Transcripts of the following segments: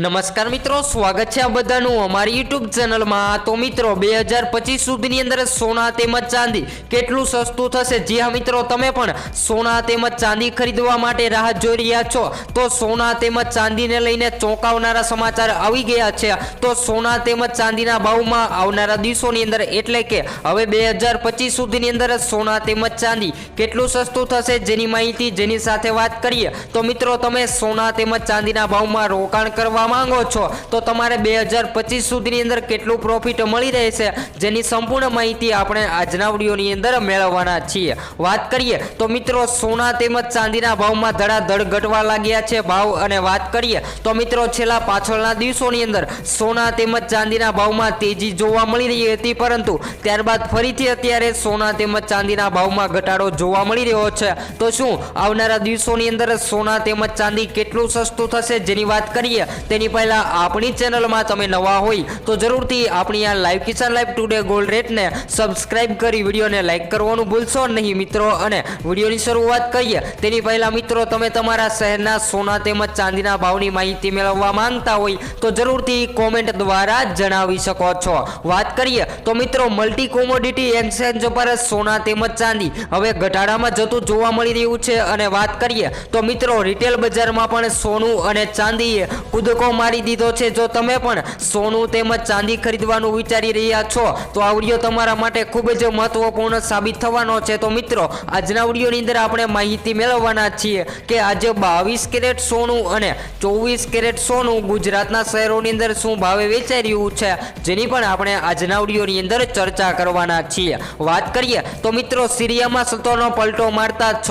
નમસ્કાર મિત્રો, સ્વાગત છે આ બધાનું અમારી યુટ્યુબ ચેનલમાં તો મિત્રો, બે હજાર પચીસ સુધીની અંદર સોના તેમજ ચાંદી કેટલું સસ્તું થશે? જી હા મિત્રો, તમે પણ સોના તેમજ ચાંદી ખરીદવા માટે રાહ જોઈ રહ્યા છો. તો સોના તેમજ ચાંદીને લઈને ચોંકાવનારા સમાચાર આવી ગયા છે. તો સોના તેમજ ચાંદીના ભાવમાં આવનારા દિવસોની અંદર એટલે કે હવે બે હજાર પચીસ સુધીની અંદર સોના તેમજ ચાંદી કેટલું સસ્તું થશે જેની માહિતી, જેની સાથે વાત કરીએ, તો મિત્રો, તમે સોના તેમજ ચાંદીના ભાવમાં રોકાણ કરવા માંગો છો, તો તમારે બે હજાર પચીસ સુધીની અંદર કેટલું પ્રોફિટ મળી રહેશે, જેની સંપૂર્ણ માહિતી આપણે આજના વિડીયોની અંદર મેળવવાના છીએ. વાત કરીએ, તો મિત્રો, સોના તેમજ ચાંદીના ભાવમાં ધડાધડ ઘટવા લાગ્યા છે ભાવ, અને વાત કરીએ, તો મિત્રો, છેલ્લા પાછળના દિવસોની અંદર સોના તેમજ ચાંદીના ભાવમાં તેજી જોવા મળી રહી હતી, પરંતુ ત્યારબાદ ફરીથી અત્યારે સોના તેમજ ચાંદીના ભાવમાં ઘટાડો જોવા મળી રહ્યો છે. તો શું, આવનારા દિવસોની અંદર સોના તેમજ ચાંદી કેટલું સસ્તું થશે, જેની વાત કરીએ, તેની પહેલા આપણી ચેનલમાં તમે નવા હોય તો જરૂરથી આપણી આ live Kisan live today gold રેટને સબસ્ક્રાઇબ કરી વિડીયોને લાઈક કરવાનું ભૂલશો નહીં મિત્રો. અને વિડીયોની શરૂઆત કરીએ. તેની પહેલાં મિત્રો, તમે તમારા શહેરના સોના તેમજ ચાંદીના ભાવની માહિતી મેળવવા માંગતા હોય તો જરૂરથી કોમેન્ટ દ્વારા જણાવી શકો છો. વાત કરીએ તો મિત્રો મલ્ટી કોમોડિટી એક્સચેન્જ પર સોના તેમજ ચાંદી હવે ઘટાડામાં જતું જોવા મળી રહ્યું છે. અને વાત કરીએ તો મિત્રો રિટેલ બજારમાં પણ સોનું અને ચાંદીએ કૂદકો મારી દીધો છે. જો તમે પણ સોનું તેમજ ચાંદી ખરીદવાનું વિચારી રહ્યા છો, તો આ વીડિયો તમારા માટે ખૂબ જ મહત્વપૂર્ણ સાબિત થવાનો છે. તો મિત્રો, આજના વિડીયોની અંદર આપણે માહિતી મેળવવાના છીએ કે આજે બાવીસ કેરેટ સોનું અને ચોવીસ કેરેટ સોનું ગુજરાતના શહેરોની અંદર શું ભાવે વેચાઈ રહ્યું છે, જેની પણ આપણે આજના વિડીયોની અંદર ચર્ચા કરવાના છીએ. વાત કરીએ તો મિત્રો, સિરિયામાં સત્તાનો પલટો મારતા છ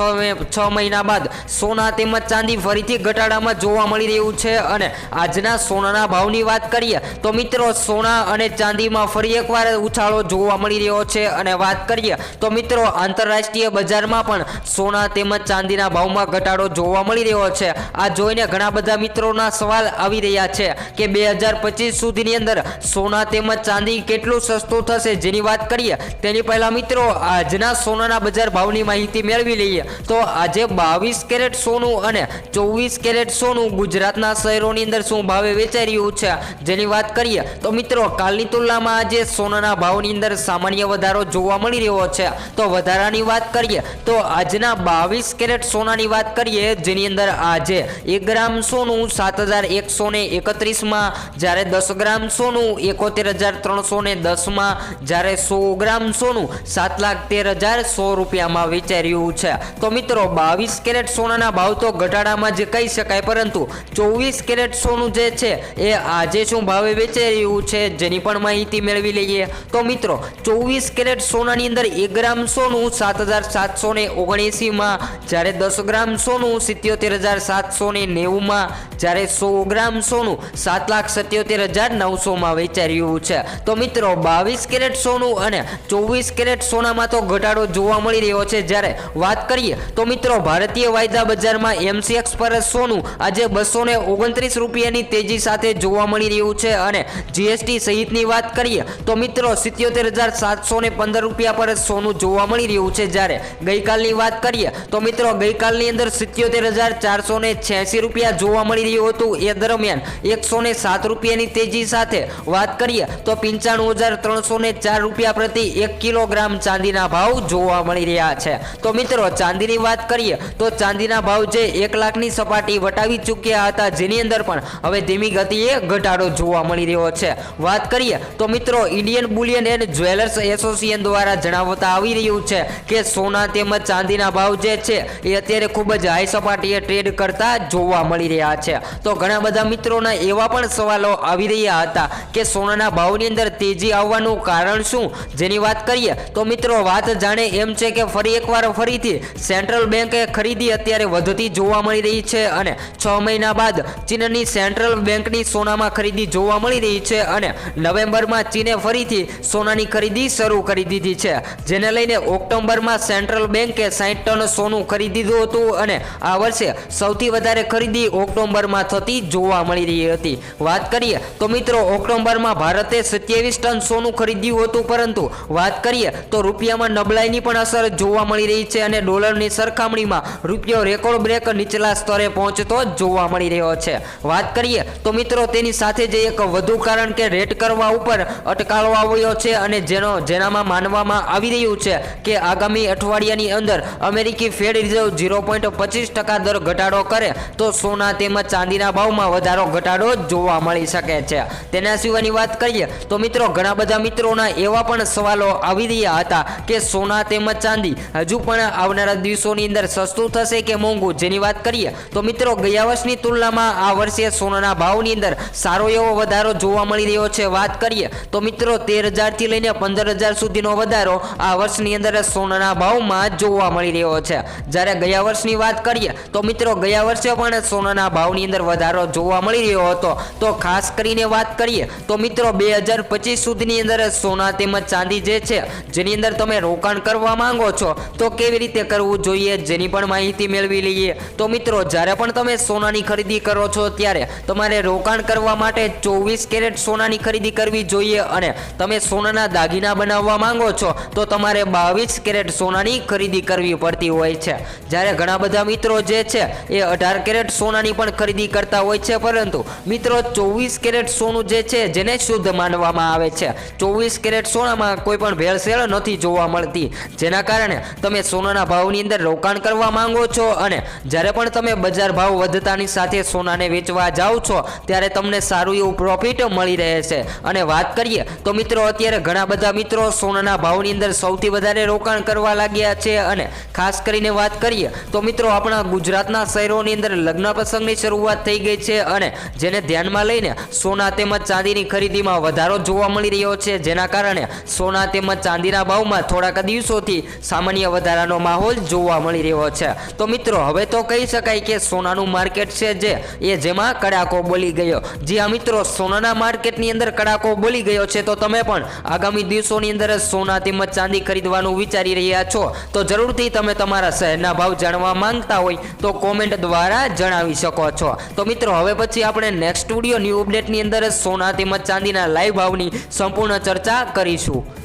છ મહિના બાદ સોના તેમજ ચાંદી ફરીથી ઘટાડામાં જોવા મળી રહ્યું છે અને આજના સોનાના ભાવની વાત કરીએ, તો મિત્રો સોના અને ચાંદીમાં ફરી એકવાર ઉછાળો જોવા મળી રહ્યો છે. અને વાત કરીએ, તો મિત્રો આંતરરાષ્ટ્રીય બજારમાં પણ સોના તેમજ ચાંદીના ભાવમાં ઘટાડો જોવા મળી રહ્યો છે. આ જોઈને ઘણા બધા મિત્રોના સવાલ આવી રહ્યા છે કે બે હજાર પચીસ સુધીની અંદર સોના તેમજ ચાંદી કેટલું સસ્તું થશે જેની વાત કરીએ, તેની પહેલા મિત્રો આજના સોનાના બજાર ભાવની માહિતી મેળવી લઈએ. તો આજે બાવીસ કેરેટ સોનું અને ચોવીસ કેરેટ સોનું ગુજરાતના શહેરોની અંદર શું ભાવે વેચાઈ રહ્યું છે. જેની વાત કરીએ તો મિત્રો, કાલની તુલનામાં આજે સોનાના ભાવની અંદર સામાન્ય વધારો જોવા મળી રહ્યો છે. તો વધારાની વાત કરીએ તો આજના બાવીસ કેરેટ સોનાની વાત કરીએ, જેની અંદર આજે એક ગ્રામ સોનું સાત હજાર એકસો ને એકત્રીસમાં, જ્યારે દસ ગ્રામ સોનું એકોતેર હજાર ત્રણસો ને દસમાં, જ્યારે સો ગ્રામ સોનું સાત લાખ તેર હજાર સો રૂપિયામાં વેચાઈ રહ્યું છે. તો મિત્રો, બાવીસ કેરેટ સોનાના ભાવ તો ઘટાડામાં જ કહી શકાય, પરંતુ ચોવીસ કેરેટ સોનું જે છે, એ આજે શું ભાવે વેચાઈ રહ્યું છે, જેની પણ માહિતી મેળવી લઈએ. તો મિત્રો, ચોવીસ કેરેટ સોનાની અંદર એક ગ્રામ સોનું સાત હજાર સાતસો ને ઓગણએંસીમાં જ્યારે દસ ગ્રામ સોનું સિત્યોતેર હજાર સાતસો ને નેવુંમાં જ્યારે સો ગ્રામ સોનું સાત લાખ સત્યોતેર હજાર નવસોમાં વેચાઈ રહ્યું છે. તો મિત્રો, બાવીસ કેરેટ સોનું અને ચોવીસ કેરેટ સોનામાં તો ઘટાડો જોવા મળી રહ્યો છે. જ્યારે વાત કરીએ, તો મિત્રો, ભારતીય વાયદા બજારમાં એમસીએક્સ પર સોનું આજે બસો ને ઓગણત્રીસ રૂપિયાની તેજી સાથે જોવા મળી રહ્યું છે અને જીએસટી સહિતની વાત કરીએ, તો મિત્રો, સિત્યોતેર હજાર સાતસો ને પંદર રૂપિયા પર સોનું જોવા મળી રહ્યું છે. જ્યારે ગઈકાલની વાત કરીએ, તો મિત્રો, ગઈકાલની અંદર સિત્યોતેર હજાર ચારસો ને છ્યાસી રૂપિયા જોવા મળી રહ્યું હતું એ દરમિયાન એકસો ને સાત રૂપિયાની તેજી સાથે વાત કરીએ તો પંચાણું હજાર ત્રણસો ને ચાર રૂપિયા પ્રતિ એક કિલોગ્રામ ચાંદીના ભાવ જોવા મળી રહ્યા છે. તો મિત્રો, ચાંદીની વાત કરીએ તો ચાંદીના ભાવ જે એક લાખની સપાટી વટાવી ચૂક્યા હતા જેની અંદર પણ હવે ધીમી ગતિએ ઘટાડો જોવા મળી રહ્યો છે. વાત કરીએ તો મિત્રો, Indian bullion and jewellers association દ્વારા જણાવતા આવી રહ્યું છે કે સોના તેમજ ચાંદીના ભાવ જે છે એ અત્યારે ખૂબ જ હાઈ સપાટીએ ટ્રેડ કરતા જોવા મળી રહ્યા છે. તો ઘણા બધા મિત્રોના એવા પણ સવાલો આવી રહ્યા હતા કે સોનાના ભાવની અંદર તેજી આવવાનું કારણ શું? જેની વાત કરીએ, તો મિત્રો વાત જાણે એમ છે કે ફરી એકવાર ફરીથી સેન્ટ્રલ બેન્કે ખરીદી અત્યારે વધતી જોવા મળી રહી છે અને છ મહિના બાદ ચીનની સેન્ટ્રલ બેન્કની સોનામાં ખરીદી જોવા મળી રહી છે અને નવેમ્બરમાં ચીને ફરીથી સોનાની ખરીદી શરૂ કરી દીધી છે. જેને લઈને ઓક્ટોબરમાં સેન્ટ્રલ બેન્કે સાઠ ટન સોનું ખરીદી દીધું હતું અને આ વર્ષે સૌથી વધારે ખરીદી ઓક્ટોબરમાં ઓક્ટોબરમાં થતી જોવા મળી રહી હતી. વાત કરીએ તો મિત્રો, ઓક્ટોબરમાં ભારતે સત્યાવીસ ટન સોનું ખરીદ્યું હતું, પરંતુ વાત કરીએ તો રૂપિયામાં નબળાઈની પણ અસર જોવા મળી રહી છે અને ડોલરની સરખામણીમાં રૂપિયો રેકોર્ડ બ્રેક નીચલા સ્તરે પહોંચતો જોવા મળી રહ્યો છે. વાત કરીએ તો મિત્રો, તેની સાથે જ એક વધુ કારણ કે રેટ કરવા ઉપર અટકાળો આવ્યો છે અને જેનો, જેનામાં માનવામાં આવી રહ્યું છે કે આગામી અઠવાડિયાની અંદર અમેરિકી ફેડ રિઝર્વ ઝીરો પોઈન્ટ પચીસ ટકા દર ઘટાડો કરે તો સોના તેમજ ચાંદીના ભાવમાં વધારો ઘટાડો જોવા મળી શકે છે. તેના સિવાયની વાત કરીએ તો મિત્રો, ઘણા બધા મિત્રોના એવા પણ સવાલો આવી રહ્યા હતા કે સોના તેમજ ચાંદી હજુ પણ આવનારા દિવસોની અંદર સસ્તું થશે કે મોંઘું? જેની વાત કરીએ તો મિત્રો, ગયા વર્ષની તુલનામાં આ વર્ષે સોનાના ભાવની અંદર સારો એવો વધારો જોવા મળી રહ્યો છે. વાત કરીએ તો મિત્રો, તેર હજારથી લઈને પંદર હજાર સુધીનો વધારો આ વર્ષની અંદર સોનાના ભાવમાં જોવા મળી રહ્યો છે. જ્યારે ગયા વર્ષની વાત કરીએ તો મિત્રો, ગયા વર્ષે પણ સોનાના ભાવની અંદર વધારો જોવા મળી રહ્યો હતો. તો ખાસ કરીને વાત કરીએ, તો મિત્રો બે હજાર પચીસ સુધીની અંદર સોના તેમજ ચાંદી જે છે, જેની અંદર તમે રોકાણ કરવા માંગો છો, તો કેવી રીતે કરવું જોઈએ જેની પણ માહિતી મેળવી લઈએ. તો મિત્રો, જ્યારે પણ તમે સોનાની ખરીદી કરો છો, ત્યારે તમારે રોકાણ કરવા માટે ચોવીસ કેરેટ સોનાની ખરીદી કરવી જોઈએ અને તમે સોનાના દાગીના બનાવવા માંગો છો, તો તમારે બાવીસ કેરેટ સોનાની ખરીદી કરવી પડતી હોય છે. જ્યારે ઘણા બધા મિત્રો જે છે, એ અઢાર કેરેટ સોનાની પણ ખરીદી કરતા હોય છે, પરંતુ મિત્રો ચોવીસ કેરેટ સોનું જે છે, જેને શુદ્ધ માનવામાં આવે છે. ચોવીસ કેરેટ સોનામાં કોઈ પણ ભેળસેળ નથી જોવા મળતી, જેના કારણે તમે સોનાના ભાવની અંદર રોકાણ કરવા માંગો છો અને જ્યારે પણ તમે બજાર ભાવ વધતાની સાથે સોનાને વેચવા જાઓ છો, ત્યારે તમને સારું એવું પ્રોફિટ મળી રહે છે. અને વાત કરીએ તો મિત્રો અત્યારે ઘણા બધા મિત્રો સોનાના ભાવની અંદર સૌથી વધારે રોકાણ કરવા લાગ્યા છે અને ખાસ કરીને વાત કરીએ તો મિત્રો આપણા ગુજરાતના શહેરોની અંદર લગ્ન પ્રસંગની શરૂઆત થઈ ગઈ છે અને જેને ધ્યાનમાં લઈને સોના તેમજ ચાંદીની ખરીદીમાં વધારો જોવા મળી રહ્યો છે, જેના કારણે સોના તેમજ ચાંદીના ભાવમાં થોડાક દિવસોથી સામાન્ય વધારાનો માહોલ જોવા મળી રહ્યો છે. તો મિત્રો, હવે તો કહી શકાય કે સોનાનું માર્કેટ છે જે, એ જેમાં કડાકો બોલી ગયો. જી આ મિત્રો, સોનાના માર્કેટની અંદર કડાકો બોલી ગયો છે, તો તમે પણ આગામી દિવસોની અંદર સોના તેમજ ચાંદી ખરીદવાનું વિચારી રહ્યા છો. તો જરૂરથી તમે તમારા શહેરના ભાવ જાણવા માંગતા હોય તો કોમેન્ટ દ્વારા જણાવી શકો છો. તો મિત્રો, હવે પછી આપણે નેક્સ્ટ વીડિયો ન્યૂ અપડેટની અંદર સોના તેમજ ચાંદીના લાઈવ ભાવની સંપૂર્ણ ચર્ચા કરીશું.